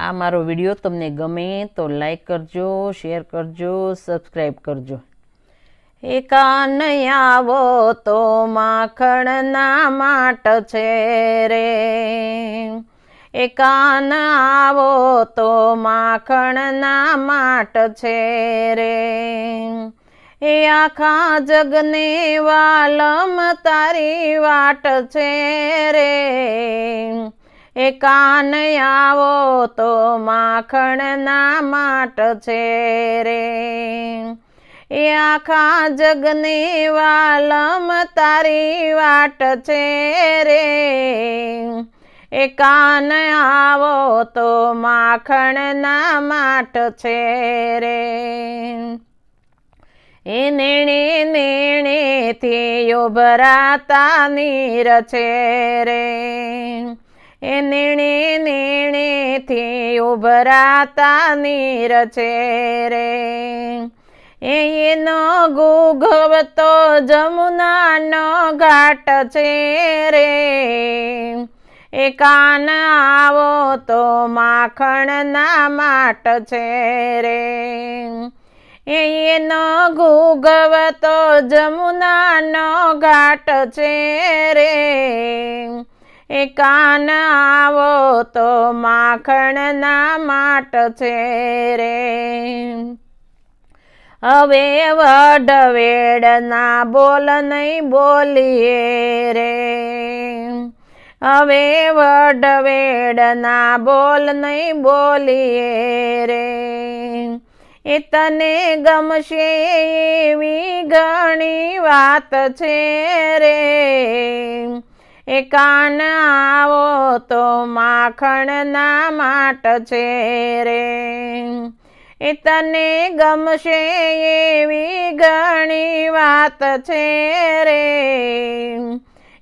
આ મારો વીડિયો તમને ગમે તો લાઈક કરજો, શેર કરજો સબસ્ક્રાઈબ કરજો. એકાન આવો તો માખણના માટ છે રે. એકાન આવો તો માખણના માટ છે રે. એ આખા જગને વાલમ તારી વાટ છે રે. એ કાન આવો તો માખણના માટ છે રે. એ આખા જગને વાલમ તારી વાટ છે રે. એ કાન આવો તો માખણના માટ છે રે. એ નેણે નેણેથી ઉભરાતા નીર છે રે. એ નેણે નેણેથી ઉભરાતા નીર છે રે. એનો ગુગવતો જમુનાનો ઘાટ છે રે. એ કાન આવો તો માખણના માટ છે રે. એનો ગુગવતો જમુનાનો ઘાટ છે રે. એ કાન આવો તો માખણના માટ છે રે. હવે વડવેડના બોલ નહીં બોલીએ રે. હવે વડવેડના બોલ નહીં બોલીએ રે. એ તને ગમશે એવી ઘણી વાત છે રે. એ કાન આવો તો માખણના માટ છે રે. એ તને ગમશે એવી ઘણી વાત છે રે.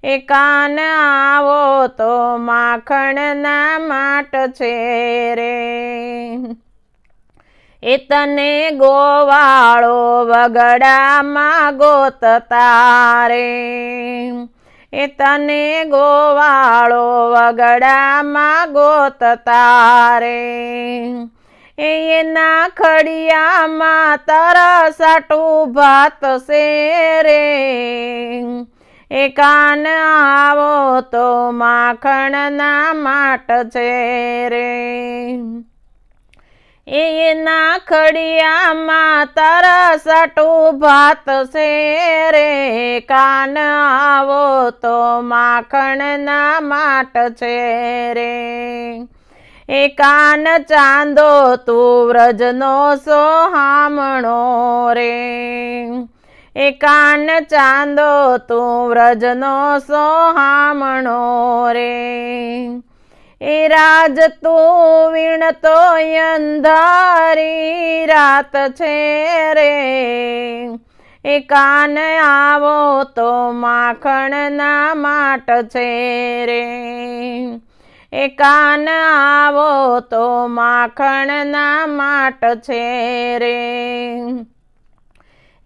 એ કાન આવો તો માખણના માટ છે રે. એ તને ગોવાળો વગડામાં ગોતતા રે એ તને ગોવાળો વગડામાં ગોતતા રે એના ખડિયામાં તરસાટું ભાત છે રે એ કાન આવો તો માખણના માટ છે રે. એના ખડિયામાં તરસટું સાટું ભાત છે રે. કાન આવો તો માખણના માટ છે રે. એ કાન ચાંદો તું વ્રજનો સોહામણો રે. એ કાન ચાંદો તું વ્રજનો સોહામણો રે. એ રાજ તું વીણતો અંધારી રાત છે રે. એ કાન આવો તો માખણના માટ છે રે. એ કાન આવો તો માખણના માટ છે રે.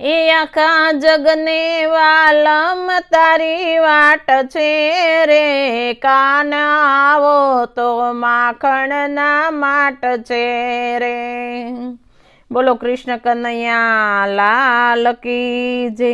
એ આખા જગને વાલમ તારી વાટ છે રે. કાન આવો તો માખણના માટ છે રે. બોલો કૃષ્ણ કનૈયા, લાલ કી જય.